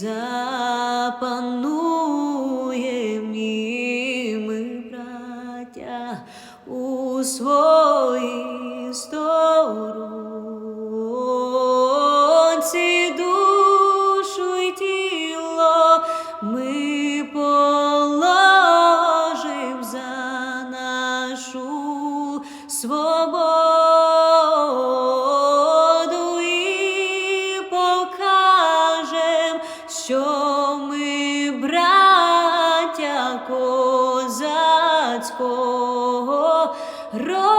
Запануєм і браття, у своїй сторонці душу й тіло ми положим за нашу свободу козацького роду.